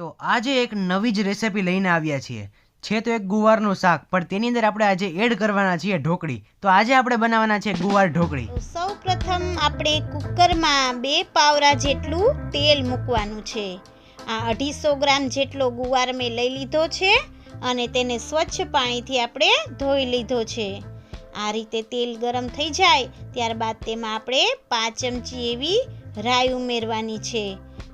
તો આજે એક નવી જ રેસિપી લઈને આવ્યા છીએ. છે તો એક ગુવારનું શાક, પણ તેની અંદર આપણે આજે એડ કરવાના છીએ ઢોકળી. તો આજે આપણે બનાવવાના છે ગુવાર ઢોકળી. સૌ પ્રથમ આપણે કુકરમાં બે પાવરા જેટલું તેલ મૂકવાનું છે. આ અઢીસો ગ્રામ જેટલો ગુવાર મેં લઈ લીધો છે અને તેને સ્વચ્છ પાણીથી આપણે ધોઈ લીધો છે. આ રીતે તેલ ગરમ થઈ જાય, ત્યારબાદ તેમાં આપણે પાંચ ચમચી એવી રાઈ ઉમેરવાની છે.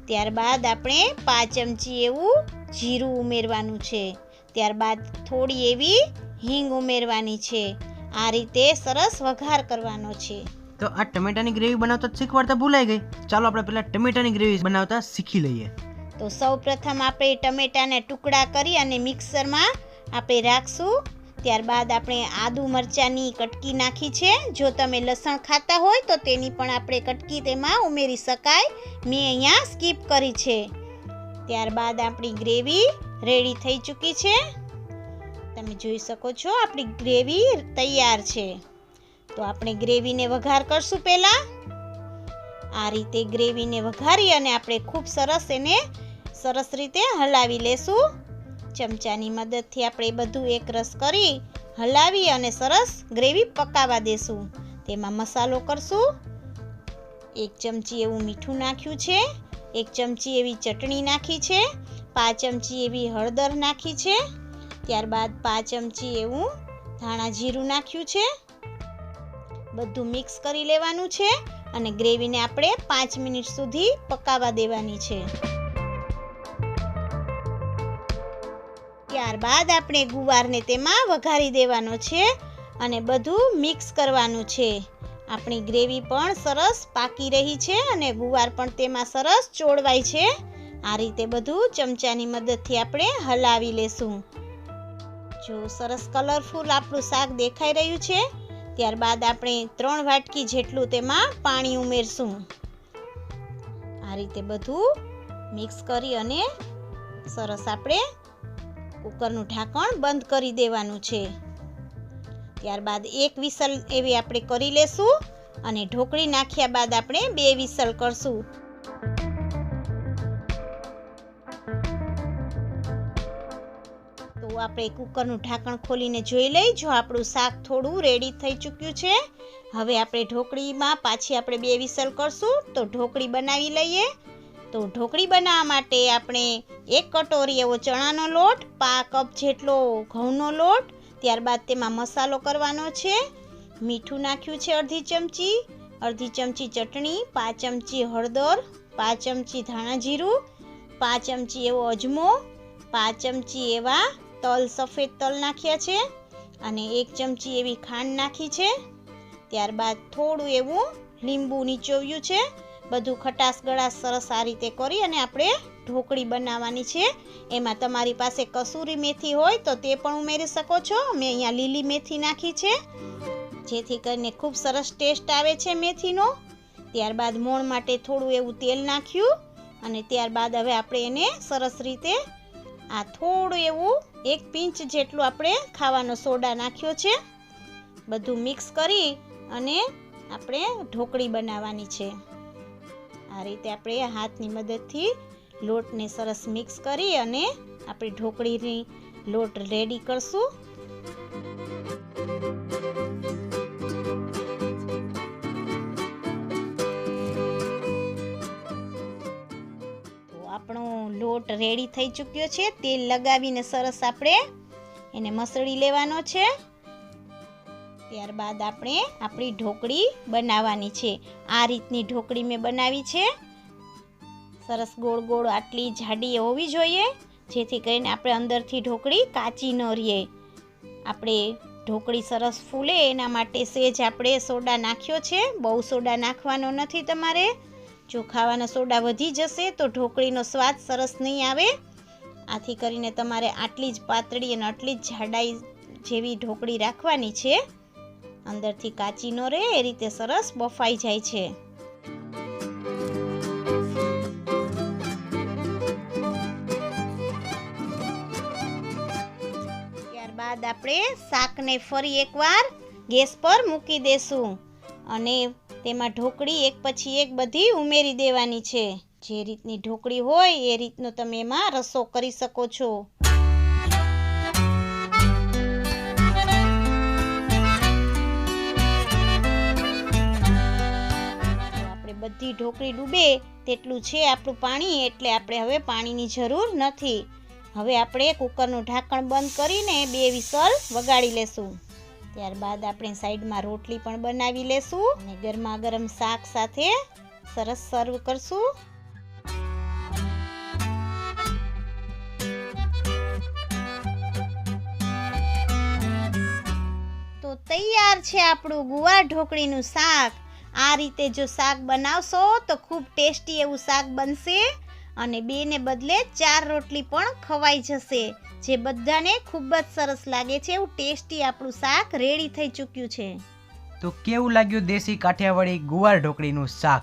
ત્યારબાદ આપણે પાંચ ચમચી એવું જીરું ઉમેરવાનું છે. ત્યારબાદ થોડી એવી હિંગ ઉમેરવાની છે. આ રીતે સરસ વઘાર કરવાનો છે. તો આ ટમેટાની ગ્રેવી બનાવતા શીખવાડતા ભૂલાઈ ગઈ. ચાલો આપણે પહેલા ટમેટાની ગ્રેવી બનાવતા શીખી લઈએ. તો સૌ પ્રથમ આપણે ટમેટાને ટુકડા કરી અને મિક્સરમાં આપણે રાખશું. ત્યારબાદ આપણે આદુ મરચાંની કટકી નાખી છે. જો તમે લસણ ખાતા હોય તો તેની પણ આપણે કટકી તેમાં ઉમેરી શકાય. મેં અહીંયા સ્કીપ કરી છે. ત્યારબાદ આપણી ગ્રેવી રેડી થઈ ચૂકી છે. તમે જોઈ શકો છો આપણી ગ્રેવી તૈયાર છે. તો આપણે ગ્રેવીને વઘાર કરશું પહેલાં. આ રીતે ગ્રેવીને વઘારી અને આપણે ખૂબ સરસ એને સરસ રીતે હલાવી લેશું. ચમચાની મદદથી આપણે બધું એક રસ કરી હલાવી અને સરસ ગ્રેવી પકાવવા દેશું. તેમાં મસાલો કરશું. એક ચમચી એવું મીઠું નાખ્યું છે. એક ચમચી એવી ચટણી નાખી છે. પાંચ ચમચી એવી હળદર નાખી છે. ત્યારબાદ પાંચ ચમચી એવું ધાણા જીરું નાખ્યું છે. બધું મિક્સ કરી લેવાનું છે અને ગ્રેવીને આપણે પાંચ મિનિટ સુધી પકાવવા દેવાની છે. ત્યારબાદ આપણે ગુવારને તેમાં વઘારી દેવાનો છે અને બધું મિક્સ કરવાનું છે. આપણી ગ્રેવી પણ સરસ પાકી રહી છે અને ગુવાર પણ તેમાં સરસ ચોળવાય છે. આ રીતે બધું ચમચાની મદદથી આપણે હલાવી લેશું. જો સરસ કલરફુલ આપણું શાક દેખાઈ રહ્યું છે, ત્યારબાદ આપણે ત્રણ વાટકી જેટલું તેમાં પાણી ઉમેરશું. આ રીતે બધું મિક્સ કરી અને સરસ આપણે કુકરનું ઢાંકણ બંધ કરી દેવાનું છે. ત્યારબાદ એક વિસલ એવી આપણે કરી લેશું અને ઢોકળી નાખ્યા બાદ આપણે બે વિસલ કરશું. તો આપણે કુકરનું ઢાંકણ ખોલીને જોઈ લઈ. જો આપણું શાક થોડું રેડી થઈ ચૂક્યું છે, હવે આપણે ઢોકળીમાં પાછી આપણે બે વિસલ કરશું. તો ઢોકળી બનાવી લઈએ. તો ઢોકળી બનાવવા માટે આપણે એક કટોરી એવો ચણાનો લોટ પા કપ જેટલો ઘઉંનો લોટ, ત્યારબાદ તેમાં મસાલો કરવાનો છે. મીઠું નાખ્યું છે અડધી ચમચી અડધી ચમચી ચટણી, પાંચ ચમચી હળદર, પાંચ ચમચી ધાણા જીરું, પાંચ ચમચી એવો અજમો, પાંચ ચમચી એવા તલ, સફેદ તલ નાખ્યા છે અને એક ચમચી એવી ખાંડ નાખી છે. ત્યારબાદ થોડું એવું લીંબુ નીચોવ્યું છે. બધું ખટાશ ગળાશ સરસ આ રીતે કરી અને આપણે ઢોકળી બનાવવાની છે. એમાં તમારી પાસે કસૂરી મેથી હોય તો તે પણ ઉમેરી શકો છો. મેં અહીંયા લીલી મેથી નાખી છે. જેથી કરીને ખૂબ સરસ ટેસ્ટ આવે છે મેથીનો. ત્યારબાદ મોણ માટે થોડું એવું તેલ નાખ્યું અને ત્યારબાદ હવે આપણે એને સરસ રીતે આ થોડું એવું એક પિંચ જેટલું આપણે ખાવાનો સોડા નાખ્યો છે. બધું મિક્સ કરી અને આપણે ઢોકળી બનાવવાની છે. આ રીતે આપણે હાથની મદદથી લોટને સરસ મિક્સ કરી અને આપણે ઢોકળીની લોટ રેડી કરશું. આપણો લોટ રેડી થઈ ચૂક્યો છે. તેલ લગાવીને સરસ આપણે એને મસળી લેવાનો છે. ત્યારબાદ આપણે આપણી ઢોકળી બનાવવાની છે. આ રીતની ઢોકળી મેં બનાવી છે. સરસ ગોળ ગોળ આટલી જાડી હોવી જોઈએ, જેથી કરીને આપણે અંદરથી ઢોકળી કાચી ન રહીએ. આપણે ઢોકળી સરસ ફૂલે, એના માટે સેજ આપણે સોડા નાખ્યો છે. બહુ સોડા નાખવાનો નથી તમારે. જો ખાવાના સોડા વધી જશે તો ઢોકળીનો સ્વાદ સરસ નહીં આવે. આથી કરીને તમારે આટલી જ પાતળી અને આટલી જ જાડાઈ જેવી ઢોકળી રાખવાની છે. અંદરથી કાચી ન રહે, એ રીતે સરસ બફાઈ જાય છે. ત્યારબાદ આપણે શાકને ફરી એકવાર ગેસ પર મૂકી દેશું અને તેમાં ઢોકળી એક પછી એક બધી ઉમેરી દેવાની છે. જે રીતની ઢોકળી હોય, એ રીતનો તમે એમાં રસો કરી શકો છો. બધી ઢોકળી ડૂબે તેટલું છે આપણું પાણી, એટલે આપણે હવે પાણીની જરૂર નથી. હવે આપણે કુકરનું ઢાંકણ બંધ કરીને બે વિસલ વગાડી લેશું. ત્યારબાદ આપણે સાઈડમાં રોટલી પણ બનાવી લેશું અને ગરમા ગરમ શાક સાથે સરસ સર્વ કરશું. તો તૈયાર છે આપણું ગુવાર ઢોકળીનું શાક. આ રીતે જો શાક બનાવશો તો ખૂબ ટેસ્ટી એવું શાક બનશે અને બેને બદલે ચાર રોટલી પણ ખવાઈ જશે. જે બધાને ખૂબ જ સરસ લાગે છે એવું ટેસ્ટી આપણું શાક રેડી થઈ ચૂક્યું છે. તો કેવું લાગ્યું દેશી કાઠિયાવાડી ગુવાર ઢોકળીનું શાક?